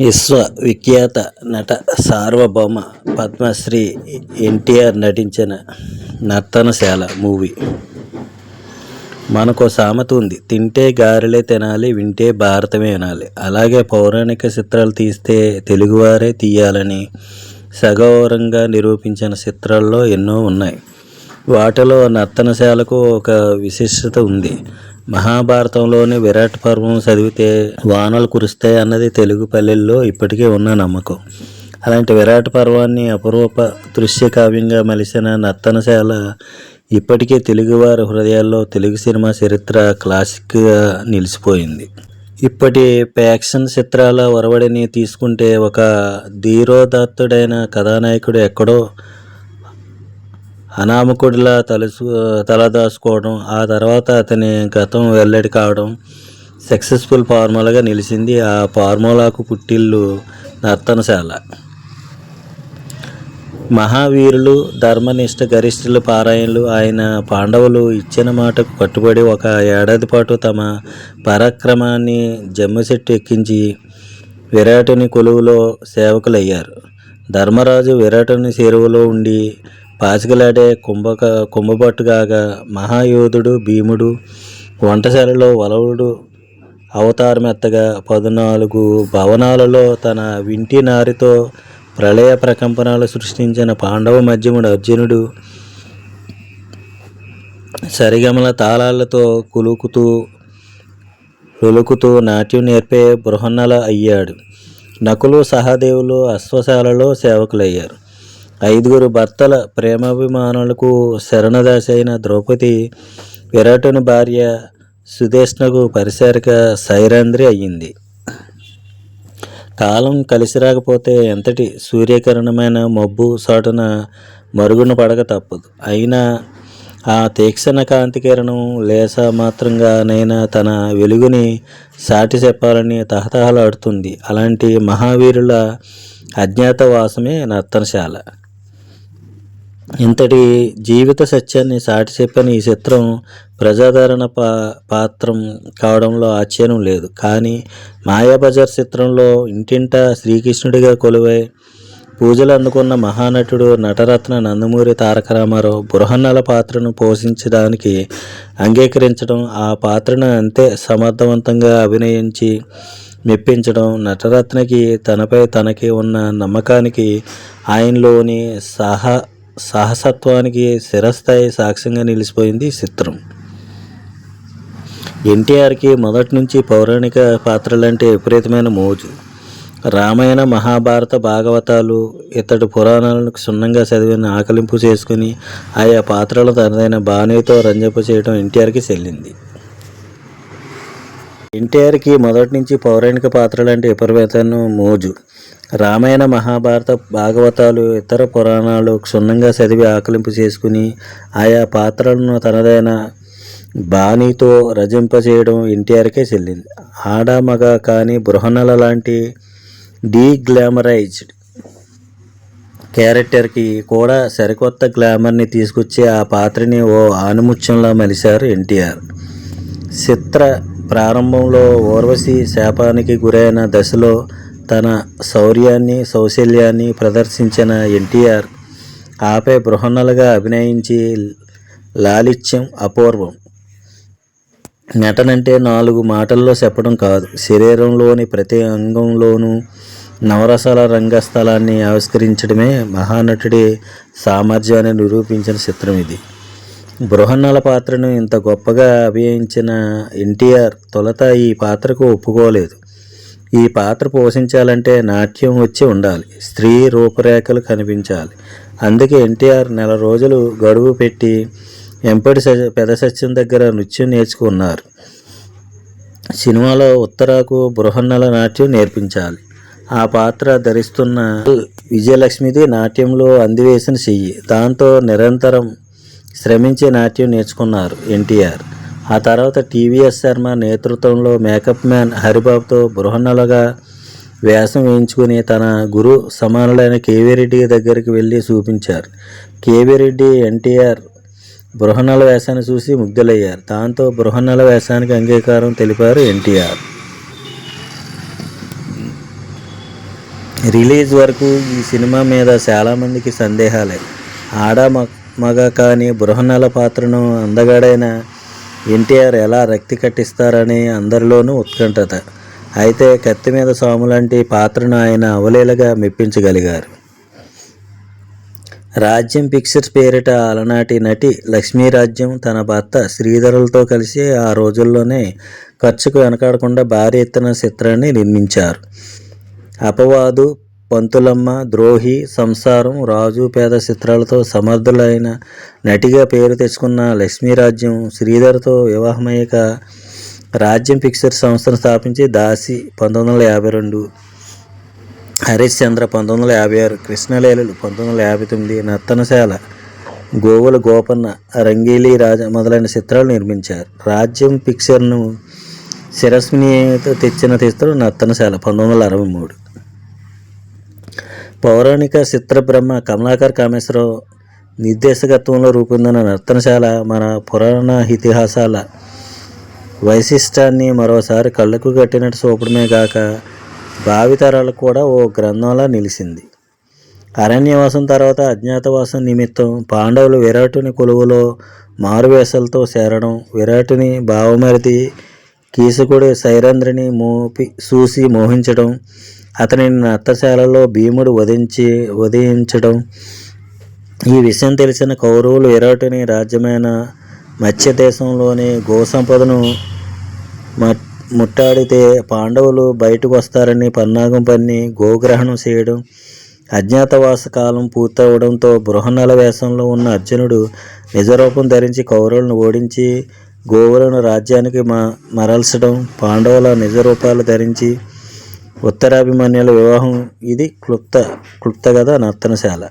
విశ్వవిఖ్యాత నట సార్వభౌమ పద్మశ్రీ ఎన్టీఆర్ నటించిన నర్తనశాల మూవీ. మనకు సామెత ఉంది తింటే గారెలే తినాలి వింటే భారతమే వినాలి. అలాగే పౌరాణిక చిత్రాలు తీస్తే తెలుగువారే తీయాలని సగౌరంగా నిరూపించిన చిత్రాల్లో ఎన్నో ఉన్నాయి. వాటిలో నర్తనశాలకు ఒక విశిష్టత ఉంది. మహాభారతంలోని విరాట్ పర్వం చదివితే వానలు కురుస్తాయి అన్నది తెలుగు పల్లెల్లో ఇప్పటికే ఉన్న నమ్మకం. అలాంటి విరాట్ పర్వాన్ని అపరూప దృశ్య కావ్యంగా మలిసిన నర్తనశాల ఇప్పటికే తెలుగువారి హృదయాల్లో తెలుగు సినిమా చరిత్ర క్లాసిక్గా నిలిచిపోయింది. ఇప్పటి ప్యాక్షన్ చిత్రాల ఒరవడిని తీసుకుంటే ఒక ధీరోదత్తుడైన కథానాయకుడు ఎక్కడో అనామకుడిలా తలసు తలదాచుకోవడం ఆ తర్వాత అతని గతం వెల్లడి కావడం సక్సెస్ఫుల్ ఫార్ములాగా నిలిచింది ఆ ఫార్ములాకు పుట్టిల్లు నర్తనశాల. మహావీరులు ధర్మనిష్ట గరిష్ఠులు పారాయణలు ఆయన పాండవులు ఇచ్చిన మాటకు కట్టుబడి ఒక ఏడాది పాటు తమ పరాక్రమాన్ని జమ్మిచెట్టు ఎక్కించి విరాటుని కొలువులో సేవకులయ్యారు. ధర్మరాజు విరాటుని చెరువులో ఉండి పాచికలాడే కుంభక కుంభభట్టుగాగా మహాయోధుడు భీముడు వంటశాలలో వలవుడు అవతారమెత్తగా పద్నాలుగు భవనాలలో తన వింటి నారితో ప్రళయ ప్రకంపనలు సృష్టించిన పాండవ మధ్యముడు అర్జునుడు సరిగమల తాళాలతో కులుకుతూ రులుకుతూ నాట్యం నేర్పే బృహన్నల అయ్యాడు. నకులు సహదేవులు అశ్వశాలలో సేవకులయ్యారు. ఐదుగురు భర్తల ప్రేమాభిమానులకు శరణదాసి అయిన ద్రౌపది విరాటుని భార్య సుదేష్ణకు పరిచారిక సైరంధ్రి అయ్యింది. కాలం కలిసి రాకపోతే ఎంతటి సూర్యకిరణమైన మబ్బు సాటున మరుగున పడక తప్పదు. అయినా ఆ తీక్షణ కాంతి కిరణం లేస మాత్రంగానైనా తన వెలుగుని సాటి చెప్పాలని తహతహలాడుతుంది. అలాంటి మహావీరుల అజ్ఞాతవాసమే నర్తనశాల. ఇంతటి జీవిత సత్యాన్ని సాటి చెప్పిన ఈ చిత్రం ప్రజాదరణ పా పాత్రం కావడంలో ఆశ్చర్యం లేదు. కానీ మాయాబజార్ చిత్రంలో ఇంటింటా శ్రీకృష్ణుడిగా కొలువై పూజలు అందుకున్న మహానటుడు నటరత్న నందమూరి తారక రామారావు బృహన్నల పాత్రను పోషించడానికి అంగీకరించడం ఆ పాత్రను అంతే సమర్థవంతంగా అభినయించి మెప్పించడం నటరత్నకి తనపై తనకి ఉన్న నమ్మకానికి ఆయనలోని సహా సాహసత్వానికి శిరస్థాయి సాక్ష్యంగా నిలిచిపోయింది ఈ చిత్రం. ఎన్టీఆర్కి మొదటి నుంచి పౌరాణిక పాత్రలంటే విపరీతమైన మోజు. రామాయణ మహాభారత భాగవతాలు ఇతడు పురాణాలను క్షుణ్ణంగా చదివిన ఆకలింపు చేసుకుని ఆయా పాత్రలు తనదైన బాణీతో రంజపు చేయడం ఎన్టీఆర్కి చెల్లింది. ఎన్టీఆర్కి మొదటి నుంచి పౌరాణిక పాత్రలంటే విపరీతమైన మోజు. రామాయణ మహాభారత భాగవతాలు ఇతర పురాణాలు క్షుణ్ణంగా చదివి ఆకలింపు చేసుకుని ఆయా పాత్రలను తనదైన బాణీతో రజింపజేయడం ఎన్టీఆర్కే చెల్లింది. ఆడ మగ కానీ బృహణల లాంటి డీగ్లామరైజ్డ్ క్యారెక్టర్కి కూడా సరికొత్త గ్లామర్ని తీసుకొచ్చి ఆ పాత్రని ఓ ఆనుముత్యంలా మలిశారు ఎన్టీఆర్. చిత్ర ప్రారంభంలో ఓర్వశి శాపానికి గురైన దశలో తన శౌర్యాన్ని సౌశల్యాన్ని ప్రదర్శించిన ఎన్టీఆర్ ఆపై బృహన్నలుగా అభినయించి లాలిత్యం అపూర్వం. నటనంటే నాలుగు మాటల్లో చెప్పడం కాదు. శరీరంలోని ప్రతి అంగంలోనూ నవరసాల రంగస్థలాన్ని ఆవిష్కరించడమే మహానటుడి సామర్థ్యాన్ని నిరూపించిన చిత్రం ఇది. బృహన్నల పాత్రను ఇంత గొప్పగా అభినయించిన ఎన్టీఆర్ తొలత ఈ పాత్రకు ఒప్పుకోలేదు. ఈ పాత్ర పోషించాలంటే నాట్యం వచ్చి ఉండాలి. స్త్రీ రూపురేఖలు కనిపించాలి. అందుకే ఎన్టీఆర్ నెల రోజులు గడువు పెట్టి ఎంపటి పెద సత్యం దగ్గర నృత్యం నేర్చుకున్నారు. సినిమాలో ఉత్తరాకు బృహన్నల నాట్యం నేర్పించాలి. ఆ పాత్ర ధరిస్తున్న విజయలక్ష్మిది నాట్యంలో అందివేసిన చెయ్యి. దాంతో నిరంతరం శ్రమించి నాట్యం నేర్చుకున్నారు ఎన్టీఆర్. ఆ తర్వాత టీవీఎస్ శర్మ నేతృత్వంలో మేకప్ మ్యాన్ హరిబాబుతో బృహన్నలుగా వేషం వేయించుకుని తన గురు సమానులైన కేవీరెడ్డి దగ్గరికి వెళ్ళి చూపించారు. కేవీరెడ్డి ఎన్టీఆర్ బృహన్నల వేషాన్ని చూసి ముగ్ధులయ్యారు. దాంతో బృహన్నల వేషానికి అంగీకారం తెలిపారు ఎన్టీఆర్. రిలీజ్ వరకు ఈ సినిమా మీద చాలామందికి సందేహాలే. ఆడ మగ కానీ బృహన్నల పాత్రను అందగాడైన ఎన్టీఆర్ ఎలా రక్తి కట్టిస్తారని అందరిలోనూ ఉత్కంఠత. అయితే కత్తి మీద స్వాము లాంటి పాత్రను ఆయన అవలీలగా మెప్పించగలిగారు. రాజ్యం పిక్చర్స్ పేరిట అలనాటి నటి లక్ష్మీరాజ్యం తన భర్త శ్రీధరులతో కలిసి ఆ రోజుల్లోనే ఖర్చుకు వెనకాడకుండా భారీ ఎత్తున చిత్రాన్ని నిర్మించారు. అపవాదు పంతులమ్మ ద్రోహి సంసారం రాజు పేద చిత్రాలతో సమర్థులైన నటిగా పేరు తెచ్చుకున్న లక్ష్మీరాజ్యం శ్రీధర్తో వివాహమయ్యాక రాజ్యం పిక్చర్ సంస్థను స్థాపించి దాసి పంతొమ్మిది వందల యాభై రెండు. హరీష్ చంద్ర పంతొమ్మిది వందల యాభై ఆరు. కృష్ణలీలలు పంతొమ్మిది వందల యాభై తొమ్మిది. నర్తనశాల గోవుల గోపన్న రంగీలి రాజ మొదలైన చిత్రాలు నిర్మించారు. రాజ్యం పిక్చర్ను శిరస్మినితో తెచ్చిన చిత్రం నర్తనశాల పంతొమ్మిది వందల అరవై మూడు. పౌరాణిక చిత్రబ్రహ్మ కమలాకర్ కామేశ్వరరావు నిర్దేశకత్వంలో రూపొందిన నర్తనశాల మన పురాణ ఇతిహాసాల వైశిష్టాన్ని మరోసారి కళ్ళకు కట్టినట్టు చూపడమే కాక భావితరాలకు కూడా ఓ గ్రంథంలా నిలిచింది. అరణ్యవాసం తర్వాత అజ్ఞాతవాసం నిమిత్తం పాండవులు విరాటుని కొలువులో మారువేషాలతో చేరడం విరాటుని భావమరిది కీసుకుడు సైరంధ్రిని మోపి చూసి మోహించడం అతనిని నత్తశాలలో భీముడు వధించి వధించడం. ఈ విషయం తెలిసిన కౌరవులు విరాటుని రాజ్యమైన మత్స్య దేశంలోని గోసంపదను ముట్టాడితే పాండవులు బయటకు వస్తారని పన్నాగం పన్ని గోగ్రహణం చేయడం. అజ్ఞాతవాస కాలం పూర్తవడంతో బృహన్నల వేషంలో ఉన్న అర్జునుడు నిజరూపం ధరించి కౌరవులను ఓడించి గోవులను రాజ్యానికి మ మరల్చడం. పాండవుల నిజరూపాలు ధరించి ఉత్తరాభిమన్యుల వివాహం ఇది క్లుప్త క్లుప్త కథ నర్తనశాల.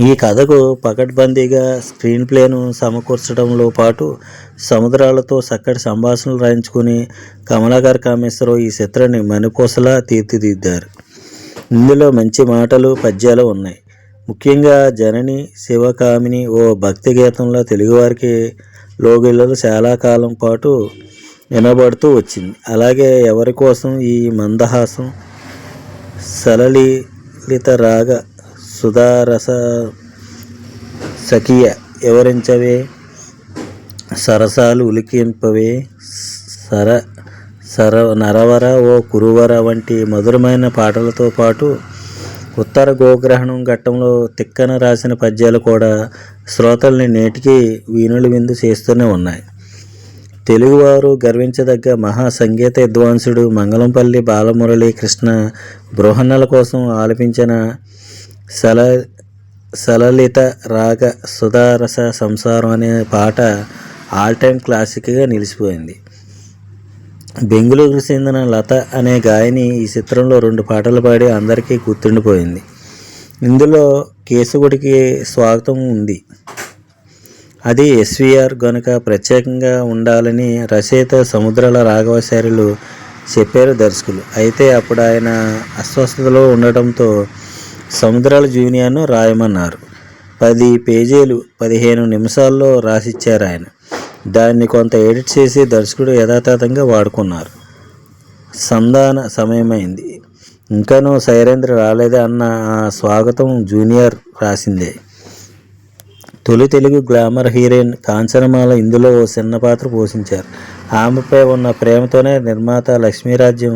ఈ కథకు పకడ్బందీగా స్క్రీన్ ప్లేను సమకూర్చడంలో పాటు సముద్రాలతో చక్కటి సంభాషణలు రాయించుకుని కమలాకర్ కామేశ్వరరావు ఈ చిత్రాన్ని మణిపూసలా తీర్చిదిద్దారు. ఇందులో మంచి మాటలు పద్యాలు ఉన్నాయి. ముఖ్యంగా జనని శివకామిని ఓ భక్తి గీతంలో తెలుగువారికి లోగిళ్ళలు చాలా కాలం పాటు వినబడుతూ వచ్చింది. అలాగే ఎవరి కోసం? ఈ మందహాసం సలలిత రాగ సుధారస సఖియ వివరించవే సరసాలు ఉలికింపవే? సర సర నరవర ఓ కురువర వంటి మధురమైన పాటలతో పాటు ఉత్తర గోగ్రహణం ఘట్టంలో తిక్కన రాసిన పద్యాలు కూడా శ్రోతల్ని నేటికి వీణులు విందు చేస్తూనే ఉన్నాయి. తెలుగువారు గర్వించదగ్గ మహా సంగీత విద్వాంసుడు మంగళంపల్లి బాలమురళీ కృష్ణ బృహన్నల కోసం ఆలపించిన సల సలలిత రాగ సుధారస సంసారం అనే పాట ఆల్ టైమ్ క్లాసిక్గా నిలిచిపోయింది. బెంగుళూరుకు చెందిన లత అనే గాయని ఈ చిత్రంలో రెండు పాటలు పాడి అందరికీ గుర్తుండిపోయింది. ఇందులో కేశవుడికి స్వాగతం ఉంది. అది ఎస్విఆర్ గనుక ప్రత్యేకంగా ఉండాలని రచయిత సముద్రాల రాఘవాచార్యులు చెప్పారు దర్శకులు. అయితే అప్పుడు ఆయన అస్వస్థతలో ఉండటంతో సముద్రాల జూనియర్ను రాయమన్నారు. పది పేజీలు పదిహేను నిమిషాల్లో రాసిచ్చారు ఆయన. దాన్ని కొంత ఎడిట్ చేసి దర్శకుడు యథాతథంగా వాడుకున్నారు. సంధాన సమయమైంది. ఇంకానూ సైరేంద్ర రాలేదే అన్న ఆ స్వాగతం జూనియర్ రాసిందే. తొలి తెలుగు గ్లామర్ హీరోయిన్ కాంచనమాల ఇందులో ఓ చిన్న పాత్ర పోషించారు. ఆమెపై ఉన్న ప్రేమతోనే నిర్మాత లక్ష్మీరాజ్యం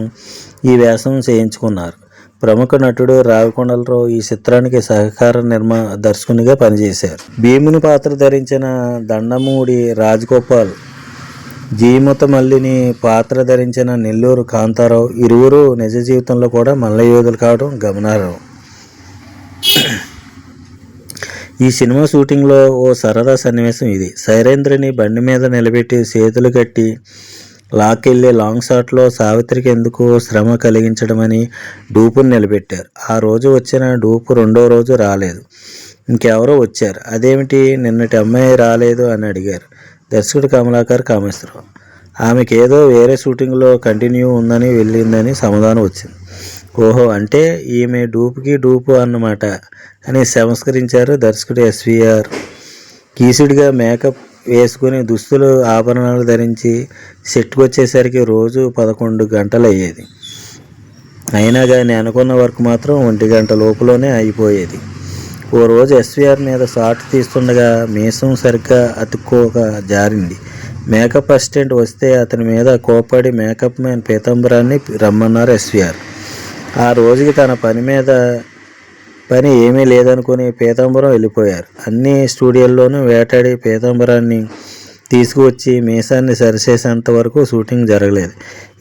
ఈ వేషం చేయించుకున్నారు. ప్రముఖ నటుడు రావికొండలరావు ఈ చిత్రానికి సహకార నిర్మా దర్శకునిగా పనిచేశారు. భీముని పాత్ర ధరించిన దండమూడి రాజగోపాల్ జీమతమల్లిని పాత్ర ధరించిన నెల్లూరు కాంతారావు ఇరువురు నిజ జీవితంలో కూడా మల్లయోధులు కావడం గమనార్హం. ఈ సినిమా షూటింగ్లో ఓ సరదా సన్నివేశం ఇది. సైరేంద్రని బండి మీద నిలబెట్టి చేతులు కట్టి లాక్కెళ్ళి లాంగ్ షాట్లో సావిత్రికి ఎందుకు శ్రమ కలిగించడమని డూపును నిలబెట్టారు. ఆ రోజు వచ్చిన డూపు రెండో రోజు రాలేదు. ఇంకెవరో వచ్చారు. అదేమిటి? నిన్నటి అమ్మాయి రాలేదు అని అడిగారు. దర్శకుడు కమలాకర్ కామేశ్వరరావు. ఆమెకేదో ఏదో వేరే షూటింగ్లో కంటిన్యూ ఉందని వెళ్ళిందని సమాధానం వచ్చింది. ఓహో అంటే ఈమె డూపుకి డూపు అన్నమాట అని సంస్కరించారు దర్శకుడు ఎస్విఆర్. కీసుడిగా మేకప్ వేసుకుని దుస్తులు ఆభరణాలు ధరించి సెట్కి వచ్చేసరికి రోజు పదకొండు గంటలు అయ్యేది అయినా కానీ అనుకున్న వర్క్ మాత్రం ఒంటి గంట లోపులోనే అయిపోయేది. ఓ రోజు ఎస్విఆర్ మీద షార్ట్ తీస్తుండగా మీసం సరిగ్గా అతుక్కోక జారింది. మేకప్ అసిస్టెంట్ వస్తే అతని మీద కోపడి మేకప్ మ్యాన్ పీతాంబరాన్ని రమ్మన్నారు ఎస్విఆర్. ఆ రోజుకి తన పని మీద పని ఏమీ లేదనుకుని పీతాంబరం వెళ్ళిపోయారు. అన్ని స్టూడియోల్లోనూ వేటాడి పీతాంబరాన్ని తీసుకువచ్చి మీసాన్ని సరిచేసేంత వరకు షూటింగ్ జరగలేదు.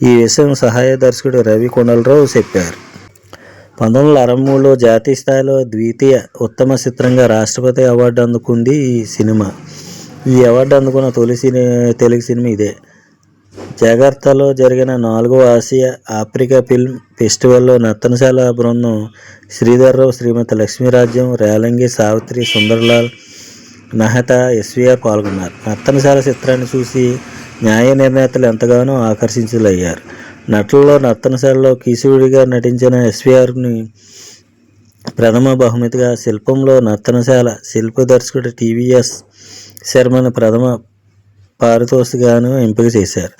ఈ విషయం సహాయ దర్శకుడు రవి కొండలరావు చెప్పారు. పంతొమ్మిది వందల అరవై మూడులో జాతీయ స్థాయిలో ద్వితీయ ఉత్తమ చిత్రంగా రాష్ట్రపతి అవార్డు అందుకుంది ఈ సినిమా. ఈ అవార్డు అందుకున్న తొలి సినీ తెలుగు సినిమా ఇదే. జగర్తాలో జరిగిన నాలుగవ ఆసియా ఆఫ్రికా ఫిల్మ్ ఫెస్టివల్లో నర్తనశాల బృందం శ్రీధర్రావు శ్రీమతి లక్ష్మీరాజ్యం రేలంగి సావిత్రి సుందర్లాల్ మెహతా ఎస్వీఆర్ పాల్గొన్నారు. నర్తనశాల చిత్రాన్ని చూసి న్యాయ నిర్ణేతలు ఎంతగానో ఆకర్షించులయ్యారు నటుల్లో నర్తనశాలలో కీసుడిగా నటించిన ఎస్వీఆర్ని ప్రథమ బహుమతిగా శిల్పంలో నర్తనశాల శిల్ప దర్శకుడు టీవీఎస్ శర్మను ప్రథమ పారితోషికగాను ఎంపిక చేశారు.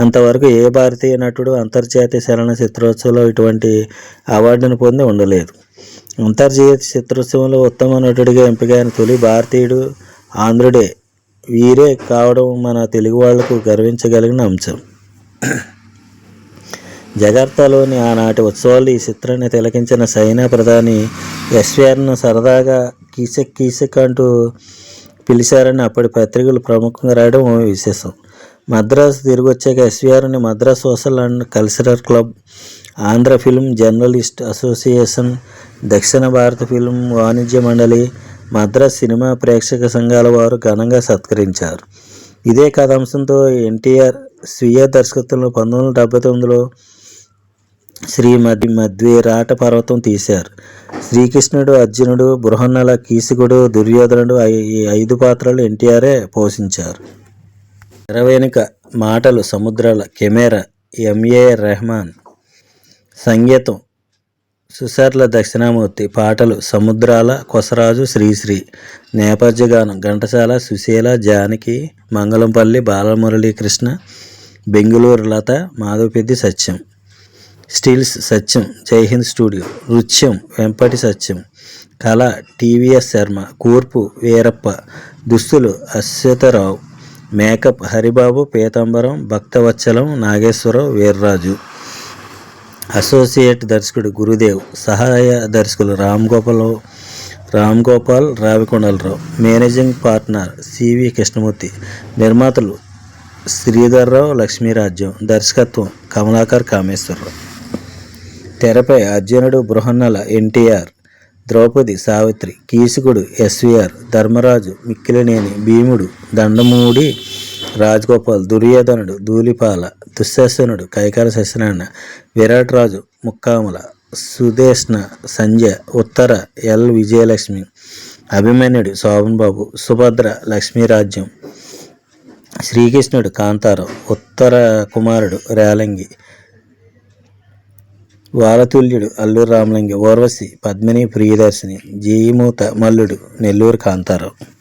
అంతవరకు ఏ భారతీయ నటుడు అంతర్జాతీయ చలన చిత్రోత్సవంలో ఇటువంటి అవార్డును పొంది ఉండలేదు. అంతర్జాతీయ చిత్రోత్సవంలో ఉత్తమ నటుడిగా ఎంపికైన తొలి భారతీయుడు ఆంధ్రుడే వీరే కావడం మన తెలుగు వాళ్ళకు గర్వించగలిగిన అంశం. జగార్తాలోని ఆనాటి ఉత్సవాలు ఈ చిత్రాన్ని తిలకించిన సైనా ప్రధాని ఎస్వీఆర్ను సరదాగా కీసక్ కీసక్ అంటూ పిలిచారని అప్పటి పత్రికలు ప్రముఖంగా రాయడం విశేషం. మద్రాసు తిరిగి వచ్చాక ఎస్వీఆర్ని Madras social and cultural club Andhra film journalist association దక్షిణ భారత ఫిల్మ్ వాణిజ్య మండలి మద్రాస్ సినిమా ప్రేక్షక సంఘాల వారు ఘనంగా సత్కరించారు. ఇదే కథాంశంతో ఎన్టీఆర్ స్వీయ దర్శకత్వంలో పంతొమ్మిది వందల డెబ్బై తొమ్మిదిలో శ్రీమతి మధ్వి రాట పర్వతం తీశారు. శ్రీకృష్ణుడు అర్జునుడు బృహన్నల కీసుకుడు దుర్యోధనుడు ఈ ఐదు పాత్రలు ఎన్టీఆరే పోషించారు. తెరవెనుక మాటలు సముద్రాల కెమెరా ఎంఏ రెహమాన్. సంగీతం సుశర్ల దక్షిణామూర్తి. పాటలు సముద్రాల కొసరాజు శ్రీశ్రీ. నేపథ్య గానం ఘంటసాల సుశీల జానకి మంగళంపల్లి బాలమురళీకృష్ణ బెంగుళూరు లత మాధవపెద్ది సత్యం. స్టీల్స్ సత్యం. జైహింద్ స్టూడియో. నృత్యం వెంపటి సత్యం. కళ టీవీఎస్ శర్మ. కూర్పు వీరప్ప. దుస్తులు అశ్వతరావు మేకప్ హరిబాబు పీతాంబరం. భక్తవత్సలం నాగేశ్వరరావు వీర్రాజు. అసోసియేట్ దర్శకుడు గురుదేవ్. సహాయ దర్శకులు Ram Gopal Ram Gopal Ravikondalarao. Managing partner CV Krishnamurthy. నిర్మాతలు శ్రీధర్రావు లక్ష్మీరాజ్యం. దర్శకత్వం కమలాకర్ కామేశ్వరరావు. తెరపై అర్జునుడు బృహన్నల ఎన్టీఆర్ ద్రౌపది సావిత్రి కీసుకుడు ఎస్విఆర్ ధర్మరాజు మిక్కిలినేని భీముడు దండమూడి రాజగోపాల్ దుర్యోధనుడు ధూళిపాల దుశ్శాసనుడు కైకాల శశనాన్న విరాట్ రాజు ముక్కాముల సుదేష్ణ సంజయ ఉత్తర ఎల్. విజయలక్ష్మి అభిమన్యుడు శోభన్ బాబు సుభద్ర లక్ష్మీరాజ్యం శ్రీకృష్ణుడు కాంతారావు ఉత్తర కుమారుడు రేలంగి వాలతుల్యుడు అల్లూరు రామలింగ ఓర్వశి పద్మిని ప్రియదర్శిని జీమూత మల్లుడు నెల్లూరు కాంతారావు.